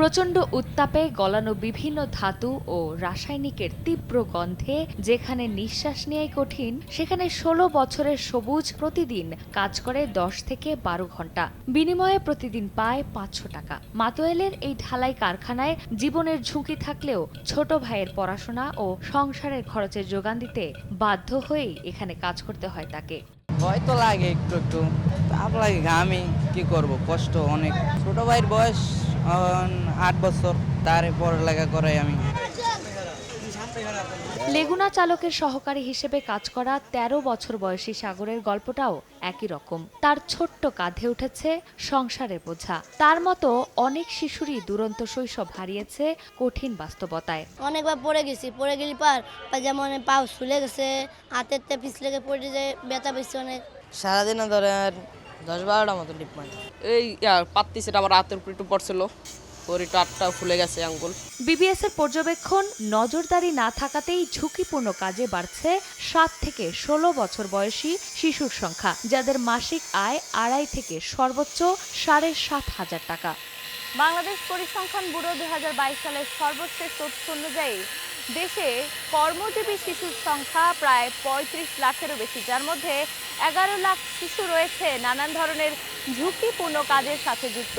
প্রচণ্ড উত্তাপে গলানো বিভিন্ন ধাতু ও রাসায়নিকের তীব্র গন্ধে যেখানে নিঃশ্বাস নেওয়াই কঠিন, সেখানে ষোলো বছরের সবুজ প্রতিদিন কাজ করে দশ থেকে বারো ঘণ্টা। বিনিময়ে প্রতিদিন পায় পাঁচশো টাকা। মাতোয়েলের এই ঢালাই কারখানায় জীবনের ঝুঁকি থাকলেও ছোট ভাইয়ের পড়াশোনা ও সংসারের খরচের যোগান দিতে বাধ্য হয়েই এখানে কাজ করতে হয় তাকে। ভয় তো লাগে একটু একটু। তাপ লাগে ঘামি কি করব? কষ্ট অনেক। ছোট ভাইয়ের বয়স আট বছর তার পড়ালেখা করাই আমি। লেগুনা চালকের সহকারী হিসেবে কাজ করা ১৩ বছর বয়সী সাগরের গল্পটাও একই রকম। তার ছোট্ট কাঁধে উঠেছে সংসারের বোঝা। তার মতো অনেক শিশুরই দুরন্ত শৈশব হারিয়েছে কঠিন বাস্তবতায়। অনেকবার পড়ে গেছি পড়ে গেলি পার যেমন পাও ফুলে গেছে হাতের তে পিছলে পড়ে যায় ব্যথা পেয়েছে অনেক। সারাদিনে ধরেন দশ বারোটা মতো ডিপ মারি এই পাত্তি সেটা আমার রাতের উপর একটু পড়ছিল। আটটা ফুলে গেছে আঙ্গুল। বিবিএস এর পর্যবেক্ষণ নজরদারি না থাকাতেই ঝুঁকিপূর্ণ কাজে বাড়ছে সাত থেকে ষোলো বছর বয়সী শিশুর সংখ্যা যাদের মাসিক আয় আড়াই থেকে সর্বোচ্চ সাড়ে সাত হাজার টাকা। বাংলাদেশ পরিসংখ্যান ব্যুরো দু হাজার বাইশ সালের সর্বশেষ তথ্য অনুযায়ী দেশে কর্মজীবী শিশুর সংখ্যা প্রায় পঁয়ত্রিশ লাখেরও বেশি যার মধ্যে এগারো লাখ শিশু রয়েছে, নানান ধরনের ঝুঁকিপূর্ণ কাজের সাথে যুক্ত।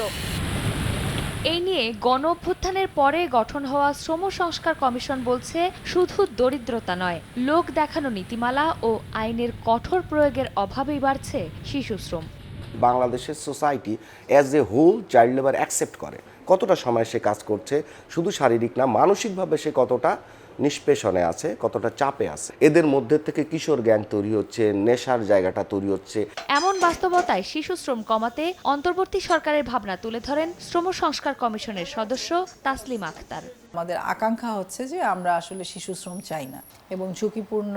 এই নিয়ে গণ অভ্যুত্থানের পরে গঠন হওয়া শ্রম সংস্কার কমিশন বলছে, শুধু দরিদ্রতা নয়, লোক দেখানো নীতিমালা ও আইনের কঠোর প্রয়োগের অভাবেই বাড়ছে শিশু শ্রম। বাংলাদেশের society as a whole child labour accept করে। কতটা সময় সে কাজ করছে শুধু শারীরিক না মানসিকভাবে সে কতটা নিষ্পেষণে আছে কতটা চাপে আছে। এদের মধ্যে থেকে কিশোর জ্ঞান তৈরি হচ্ছে নেশার জায়গাটা তৈরি হচ্ছে। এমন বাস্তবতায় শিশু শ্রম কমাতে অন্তর্বর্তী সরকারের ভাবনা তুলে ধরেন শ্রম সংস্কার কমিশনের সদস্য তাসলিম আখতার। আমাদের আকাঙ্ক্ষা হচ্ছে যে আমরা আসলে শিশু শ্রম চাই না এবং ঝুঁকিপূর্ণ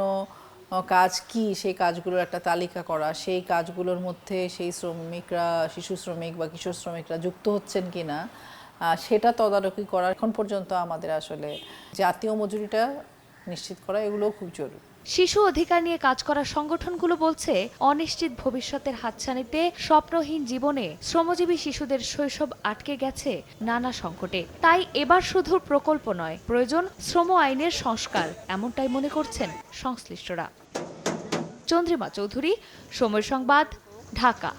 কাজ কি? সেই কাজগুলোর একটা তালিকা করা। সেই কাজগুলোর মধ্যে সেই শ্রমিকরা, শিশু শ্রমিক বা কিশোর শ্রমিকরা যুক্ত হচ্ছেন কি না সেটা তদারকি করা এখন পর্যন্ত আমাদের আসলে জাতীয় মজুরিটা নিশ্চিত করা এগুলোও খুব জরুরি। শিশু অধিকার নিয়ে কাজ করা সংগঠনগুলো বলছে, অনিশ্চিত ভবিষ্যতের হাতছানিতে স্বপ্নহীন জীবনে শ্রমজীবী শিশুদের শৈশব আটকে গেছে নানা সংকটে। তাই এবার শুধু প্রকল্প নয়, প্রয়োজন শ্রম আইনের সংস্কার, এমনটাই মনে করছেন সংশ্লিষ্টরা। চন্দ্রিমা চৌধুরী, সময় সংবাদ, ঢাকা।